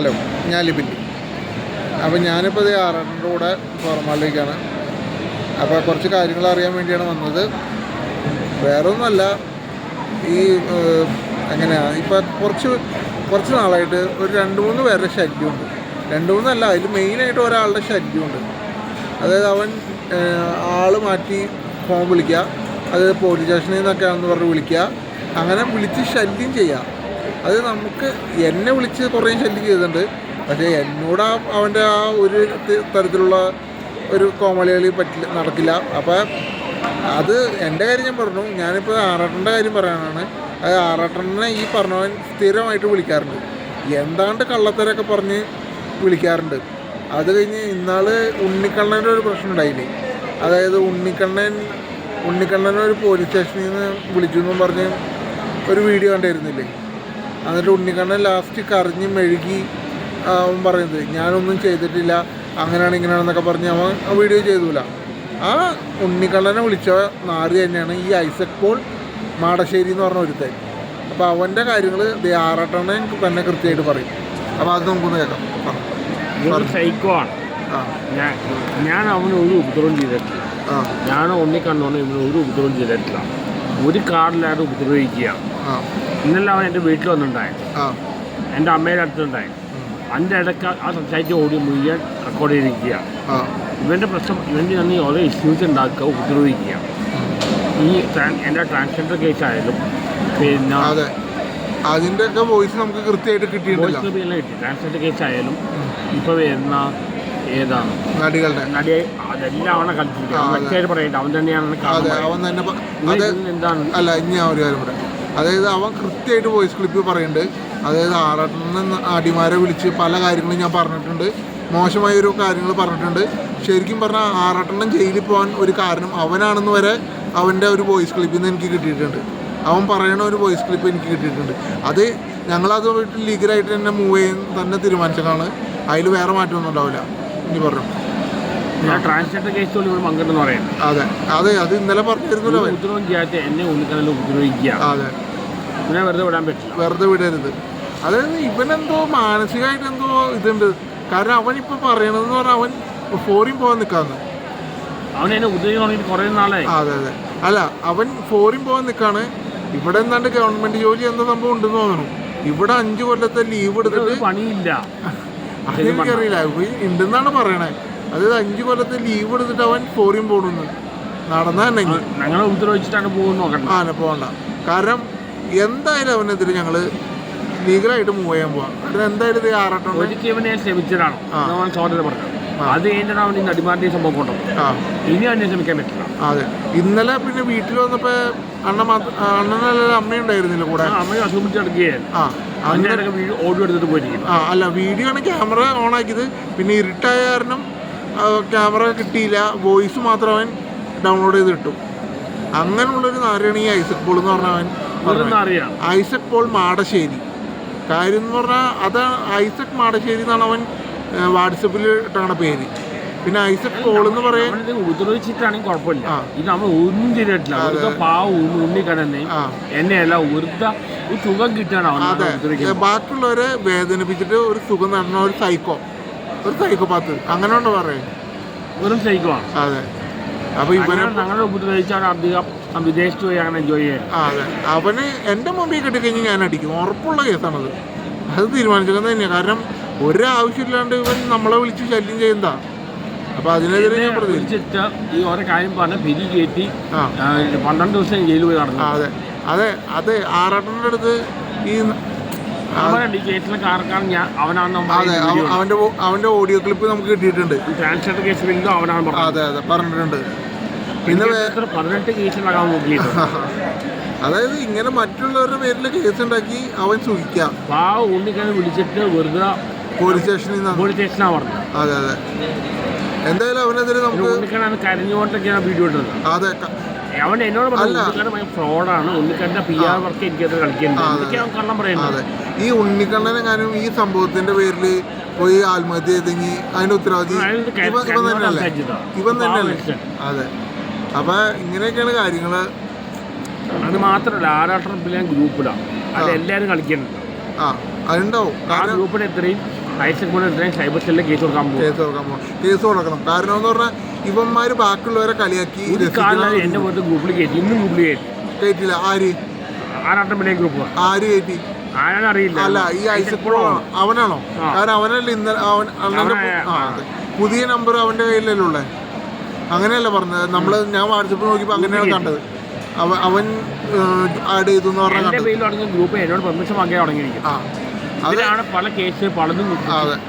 Hello ഞാൻ ലിബിൻ. അപ്പോൾ ഞാനിപ്പോൾ ഇത് ആറാറിന്റെ കൂടെ ഫോർമാലിലേക്കാണ് അപ്പോൾ കുറച്ച് കാര്യങ്ങൾ അറിയാൻ വേണ്ടിയാണ് വന്നത്. വേറെ ഒന്നുമല്ല ഈ എങ്ങനെയാണ് ഇപ്പോൾ കുറച്ച് കുറച്ച് നാളായിട്ട് ഒരു രണ്ട് മൂന്ന് പേരുടെ ശല്യമുണ്ട് രണ്ട് മൂന്നല്ല അതിൽ മെയിനായിട്ട് ഒരാളുടെ ശല്യമുണ്ട് അതായത് അവൻ ആൾ മാറ്റി ഫോൺ വിളിക്കുക. അതായത് പോലീസ് സ്റ്റേഷനിൽ നിന്നൊക്കെയാണെന്ന് പറഞ്ഞ് വിളിക്കുക. അങ്ങനെ വിളിച്ച് ശല്യം ചെയ്യുക. അത് നമുക്ക് എന്നെ വിളിച്ച് കുറേ ശല്യം ചെയ്തിട്ടുണ്ട്. പക്ഷേ എന്നോട് ആ അവന്റെ ആ ഒരു തരത്തിലുള്ള ഒരു കോമളികളി പറ്റില്ല നടക്കില്ല. അപ്പോൾ അത് എന്റെ കാര്യം ഞാൻ പറഞ്ഞു. ഞാനിപ്പോൾ ആറാട്ടന്റെ കാര്യം പറയാനാണ്. അത് ആറാട്ടനെ ഈ പറഞ്ഞവൻ സ്ഥിരമായിട്ട് വിളിക്കാറുണ്ട്. എന്താണ്ട് കള്ളത്തരൊക്കെ പറഞ്ഞ് വിളിക്കാറുണ്ട്. അത് കഴിഞ്ഞ് ഇന്നാൾ ഉണ്ണിക്കണ്ണന്റെ ഒരു പ്രശ്നം ഉണ്ടായില്ലേ? അതായത് ഉണ്ണിക്കണ്ണൻ ഉണ്ണിക്കണ്ണൻ ഒരു പോലീസ് സ്റ്റേഷനിൽ നിന്ന് വിളിച്ചു എന്നും പറഞ്ഞ് ഒരു വീഡിയോ കണ്ടിരുന്നില്ലേ? എന്നിട്ട് ഉണ്ണിക്കണ്ണൻ ലാസ്റ്റ് കരഞ്ഞ് മെഴുകി അവൻ പറയുന്നത് ഞാനൊന്നും ചെയ്തിട്ടില്ല അങ്ങനെയാണ് ഇങ്ങനെയാണെന്നൊക്കെ പറഞ്ഞ് അവൻ വീഡിയോ ചെയ്തൂല. ആ ഉണ്ണിക്കണ്ണനെ വിളിച്ച നാറി തന്നെയാണ് ഈ ഐസക് പോൾ മാടശ്ശേരി എന്ന് പറഞ്ഞ ഒരുത്തൻ. അപ്പോൾ അവന്റെ കാര്യങ്ങൾ ആറാട്ടണ്ണൻ തന്നെ കൃത്യമായിട്ട് പറയും. അപ്പോൾ അത് നമുക്കൊന്ന് കേൾക്കാം. സൈക്കോ ആണ്. ഞാൻ ഞാൻ അവന് ഒരു ഉപദ്രവം ചെയ്തിട്ടില്ല. ഞാൻ കണ്ടോണ്ട് ഇവന് ഒരു ഉപദ്രവം ചെയ്തിട്ടില്ല. ഒരു കാർഡിലായിട്ട് ഉപദ്രവിക്കുക. ഇന്നലെ അവൻ എന്റെ വീട്ടിൽ വന്നിട്ടുണ്ടായി. എന്റെ അമ്മയുടെ അടുത്തുണ്ടായി. അതിന്റെ ഇടയ്ക്ക് ആ സംസാരിച്ച് ഓടി മുഴുവൻ റെക്കോർഡ് ചെയ്തിരിക്കുക. ഇവന്റെ പ്രശ്നം ഇവന്റെ തന്നെ ഓരോ ഇഷ്യൂസ് ഉണ്ടാക്കുക ഉപദ്രവിക്കുക. ഈ എന്റെ ട്രാൻസ്ജെൻഡർ കേസ് ആയാലും പിന്നെ അതിന്റെ ഒക്കെ വോയിസ് നമുക്ക് കൃത്യമായിട്ട് കിട്ടിയിട്ടില്ല കിട്ടി. ട്രാൻസ്ജെൻഡർ കേസ് ആയാലും ഇപ്പോൾ വരുന്ന ഏതാണ്? നടികളുടെ. നടിയെ അതെല്ലാം അവനെ കളിച്ചിരിക്കുക ആ, അവൻ അതെ. പറയട്ടെ. അവൻ തന്നെയാണ് എന്താണ്? അല്ല ഇനി ആ ഒരു കാര്യം പറയാം അതായത് അവൻ കൃത്യമായിട്ട് വോയിസ് ക്ലിപ്പ് പറയുന്നുണ്ട്. അതായത് ആറാട്ടണ്ണൻ അടിമാരെ വിളിച്ച് പല കാര്യങ്ങളും ഞാൻ പറഞ്ഞിട്ടുണ്ട്. മോശമായ ഒരു കാര്യങ്ങൾ പറഞ്ഞിട്ടുണ്ട്. ശരിക്കും പറഞ്ഞാൽ ആറാട്ടണ്ണൻ ജയിലിൽ പോകാൻ ഒരു കാരണം അവനാണെന്ന് വരെ അവന്റെ ഒരു വോയിസ് ക്ലിപ്പിൽ നിന്ന് എനിക്ക് കിട്ടിയിട്ടുണ്ട്. അവൻ പറയണ ഒരു വോയിസ് ക്ലിപ്പ് എനിക്ക് കിട്ടിയിട്ടുണ്ട്. അത് ഞങ്ങളത് വീട്ടിൽ ലീഗലായിട്ട് തന്നെ മൂവ് ചെയ്യാൻ തന്നെ തീരുമാനിച്ചതാണ്. അതിൽ വേറെ മാറ്റമൊന്നും ഉണ്ടാവില്ല. ഇനി പറഞ്ഞു. ട്രാൻസ്ജെൻഡർ കേസ് പറയുന്നത് അതെ. അതെ. അത് ഇന്നലെ പറഞ്ഞിരുന്നല്ലോ എന്നെ ഉപദ്രവിക്കുക. അതെ. ഇവനെ വെറുതെ വിടാൻ പറ്റില്ല. വെറുതെ വിടരുത്. അതായത് ഇവനെന്തോ മാനസികമായിട്ട് എന്തോ ഇതുണ്ട്. കാരണം അവൻ ഇപ്പൊ പറയണതെന്ന് പറഞ്ഞാൽ അവൻ ഫോറിൻ പോകാൻ നിൽക്കാന്ന് അവൻ എന്നെ കുറേ അതെ അതെ. അല്ല അവൻ ഫോറിൻ പോകാൻ നിൽക്കാണ് ഇവിടെ എന്താണ്ട് ഗവൺമെന്റ് ജോലി എന്ന സംഭവം ഉണ്ടെന്ന് തോന്നുന്നു. ഇവിടെ അഞ്ചു കൊല്ലത്തെ ലീവ് എടുത്തിട്ട് പണിയില്ല. അതെനിക്കറിയില്ല. ഉണ്ടെന്നാണ് പറയണേ. അതായത് അഞ്ചു കൊല്ലത്തെ ലീവ് എടുത്തിട്ട് അവൻ ഫോറിൻ പോകണമെന്ന് നടന്നാ തന്നെ ഇനി. ഞങ്ങളെ ഉപദ്രവിച്ചിട്ടാണ് പോകുന്നു ആന പോകണ്ട കാരണം എന്തായാലും അവനെതിരെ ഞങ്ങൾ ലീഗലായിട്ട് മൂവ് ചെയ്യാൻ പോവാം. എന്തായാലും ഇത് ആറട്ടം ഒരിക്കലും ഇവനെ ശ്രമിച്ചതാണ് ആ. അവൻ സോദര പറഞ്ഞു അത് കഴിഞ്ഞിട്ടാണ് അവൻ ഈ നടിമാരുടെ സംഭവം കൊണ്ടത് ഇനി അവനെ ശ്രമിക്കാൻ പറ്റില്ല. അതെ. ഇന്നലെ പിന്നെ വീട്ടിൽ വന്നപ്പോ അണ്ണ അണ്ണനല്ല അമ്മയുണ്ടായിരുന്നില്ല കൂടെ? ആ, അമ്മയെ അസുഖം പിടിച്ച് ആ. അതിന്റെ അങ്ങനെ ഇടയ്ക്ക് ഓടി എടുത്തിട്ട് പോയിരിക്കും ആ അല്ല വീഡിയോ ആണ് ക്യാമറ ഓൺ ആക്കിയത്. പിന്നെ ഇരുട്ടായ കാരണം ക്യാമറ കിട്ടിയില്ല. വോയിസ് മാത്രം അവൻ ഡൗൺലോഡ് ചെയ്ത് കിട്ടും അങ്ങനെയുള്ളൊരു നാരണീ ഈ ഐസക് ബോൾ എന്ന് പറഞ്ഞ അവൻ. ഐസക് പോൾ മാടശ്ശേരി. കാര്യം എന്ന് പറഞ്ഞാൽ അത് ഐസക് മാടശ്ശേരി എന്നാണ് അവൻ വാട്സപ്പിൽ ഇട്ടാണ് പേര്. പിന്നെ ഐസക് പോൾ എന്ന് പറയാൻ അവനെ ഉപദ്രവിച്ചിട്ടാണെങ്കിൽ കുഴപ്പമില്ല. ഇത് നമ്മൾ ഒന്നും ചെയ്തിട്ടില്ല വെറുതെ പാവ ഉണ്ണിക്കടന്നെ ആ. എന്നെയല്ല വെറുതെ ഒരു സുഖം കിട്ടാണ് അവൻ അതെ. ഉപദ്രവിക്കുന്നത്. ബാക്കിയുള്ളവരെ വേദനിപ്പിച്ചിട്ട് ഒരു സുഖം നടന്ന ഒരു സൈക്കോ. ഒരു സൈക്കോപാത്ത്. അങ്ങനെ ഉണ്ടോ പറയേ? വെറും ആണ്. അതെ. അപ്പൊ ഇവരെ ഞങ്ങളെ ഉപദ്രവിച്ചാണ് അധികം വിദേശത്ത് പോയി അങ്ങനെ എൻജോയ് ചെയ്യാൻ. ആ, അതെ. അവന് എന്റെ മുമ്പിൽ കിട്ടിക്കഴിഞ്ഞാൽ ഞാൻ അടിക്കും. ഉറപ്പുള്ള കേസാണത്. അത് തീരുമാനിച്ചത് തന്നെയാണ് കാരണം ഒരാവശ്യമില്ലാണ്ട് ഇവൻ നമ്മളെ വിളിച്ച് ശല്യം ചെയ്യുന്നതാ. അപ്പൊ അതിനെതിരെ ഞാൻ പ്രതികരിച്ചിട്ട് ഈ ഓരോ കാര്യം പറഞ്ഞ് പിരി കയറ്റി പന്ത്രണ്ട് ദിവസം ജയിലിൽ പോയി നടന്നു. അതെ. അതെ അതെ ആറാട്ടന്റെ അടുത്ത് ഈ അവന്റെ അവന്റെ ഓഡിയോ ക്ലിപ്പ് നമുക്ക് കിട്ടിയിട്ടുണ്ട്. അതെ അതെ പറഞ്ഞിട്ടുണ്ട്. പിന്നെ പതിനെട്ട് കേസിലാകാൻ നോക്കിയിട്ട്? അതായത് ഇങ്ങനെ മറ്റുള്ളവരുടെ പേരിൽ കേസ് ഉണ്ടാക്കി അവൻ സൂക്ഷിക്കാം. ആ ഊണ്ടിക്കാൻ വിളിച്ചിട്ട് വെറുതെ പോലീസ് സ്റ്റേഷനിൽ നിന്ന്. പോലീസ് സ്റ്റേഷനാണ് പറഞ്ഞത്. അതെ അതെ. എന്തായാലും അവനെതിരെ നമുക്ക് ഉണ്ണിക്കനാണ് കരഞ്ഞുകൊണ്ടൊക്കെയാണ് വീഡിയോ ഇട്ടത് അതെ അവൻ എന്നോട് പറഞ്ഞു ഫ്രോഡാണ് ഉണ്ണിക്കണ്ണന്റെ പി ആർ വർക്ക് എനിക്കത് കളിക്കുന്നത് കള്ളം പറയുന്നത്. അതെ. ഈ ഈ സംഭവത്തിന്റെ പേരിൽ പോയി ആത്മഹത്യ ചെയ്തെങ്കിൽ അതിന്റെ ഉത്തരവാദി ഇവൻ തന്നെയല്ലേ? ഇവൻ തന്നെയല്ലേ? അതെ. അപ്പൊ ഇങ്ങനെയൊക്കെയാണ് കാര്യങ്ങൾ. അത് മാത്രമല്ല ആറാട്ടം പിന്നെ ഗ്രൂപ്പിലാണ് അത് എല്ലാവരും കളിക്കുന്നുണ്ട് ആ അതുണ്ടാവും. ആ ഗ്രൂപ്പിന് എത്രയും മോനെ എത്രയും സൈബർ സെല്ലിൽ കേസ് കൊടുക്കാൻ പോകും. കേസ് കൊടുക്കാൻ പോകും. കേസ് കൊടുക്കണം. കാരണം എന്ന് പറഞ്ഞാൽ ഇവന്മാർ ബാക്കിയുള്ളവരെ കളിയാക്കി എന്റെ പുറത്ത് ഗ്രൂപ്പിൽ കയറ്റി ഇന്നും ഗ്രൂപ്പിൽ കയറ്റി കയറ്റില്ല ആര്? ആറാട്ടം ഗ്രൂപ്പ് ആര് കയറ്റി ആരാണ് അറിയില്ല. അല്ല ഈ ഐസക് പ്രോ അവനാണോ? കാരണം അവനല്ല ഇന്നലെ അവൻ. പുതിയ നമ്പർ അവന്റെ കയ്യിലല്ലേ ഉള്ളേ? അങ്ങനെയല്ല പറഞ്ഞത്. നമ്മൾ ഞാൻ വാട്സപ്പ് നോക്കിയപ്പോ അങ്ങനെയാണ് കണ്ടത്. അവൻ അവൻ ആഡ് ചെയ്തു എന്ന് പേരിൽ ഗ്രൂപ്പ് എന്നോട് പെർമിഷൻ വാങ്ങിയാൽ തുടങ്ങിയിരിക്കും. ആ. അത് പല കേസ് പലതും.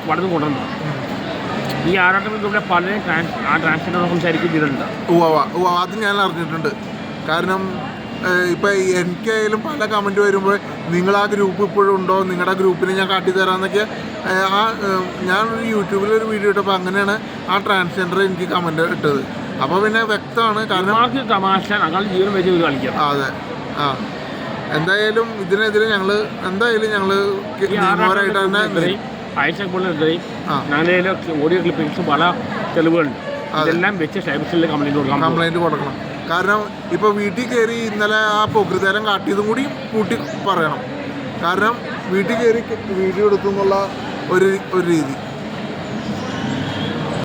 പലതും കൊണ്ടുവന്നത്. ഈ ആറാട്ടം ഗ്രൂപ്പിലെ പലരും ആ ട്രാൻസ്ജെൻഡർ ഉവ്വ. ഉവ്വ അത് ഞാൻ അറിഞ്ഞിട്ടുണ്ട്. കാരണം ഏഹ്, ഇപ്പൊ എനിക്കായാലും പല കമന്റ് വരുമ്പോൾ നിങ്ങൾ ആ ഗ്രൂപ്പ് ഇപ്പോഴും ഉണ്ടോ? നിങ്ങളുടെ ഗ്രൂപ്പിനെ ഞാൻ കാട്ടിത്തരാമെന്നൊക്കെ ആ ഞാനൊരു ഞാൻ ഒരു യൂട്യൂബിൽ ഒരു വീഡിയോ ഇട്ടപ്പോൾ അങ്ങനെയാണ് ആ ട്രാൻസ്ജെൻഡർ എനിക്ക് കമന്റ് ഇട്ടത്. അപ്പോൾ പിന്നെ വ്യക്തമാണ് കാരണം തമാശ ജീവൻ വെച്ച് ഇത് കളിക്കാം. അതെ. ആ. എന്തായാലും ഇതിനെതിരെ ഞങ്ങൾ എന്തായാലും ഞങ്ങൾ നിയമപരമായിട്ട് തന്നെ ഓഡിയോ ക്ലിപ്പിംഗ്സ് പല തെളിവുകളുണ്ട്. അതെല്ലാം വെച്ച് സെല്ലിൽ കംപ്ലൈന്റ് കൊടുക്കണം. കാരണം ഇപ്പോൾ വീട്ടിൽ കയറി ഇന്നലെ ആ പൊകൃതരം കാട്ടിയതും കൂടി കൂട്ടി പറയണം. കാരണം വീട്ടിൽ കയറി വീഡിയോ എടുക്കുന്നുള്ള ഒരു ഒരു രീതി.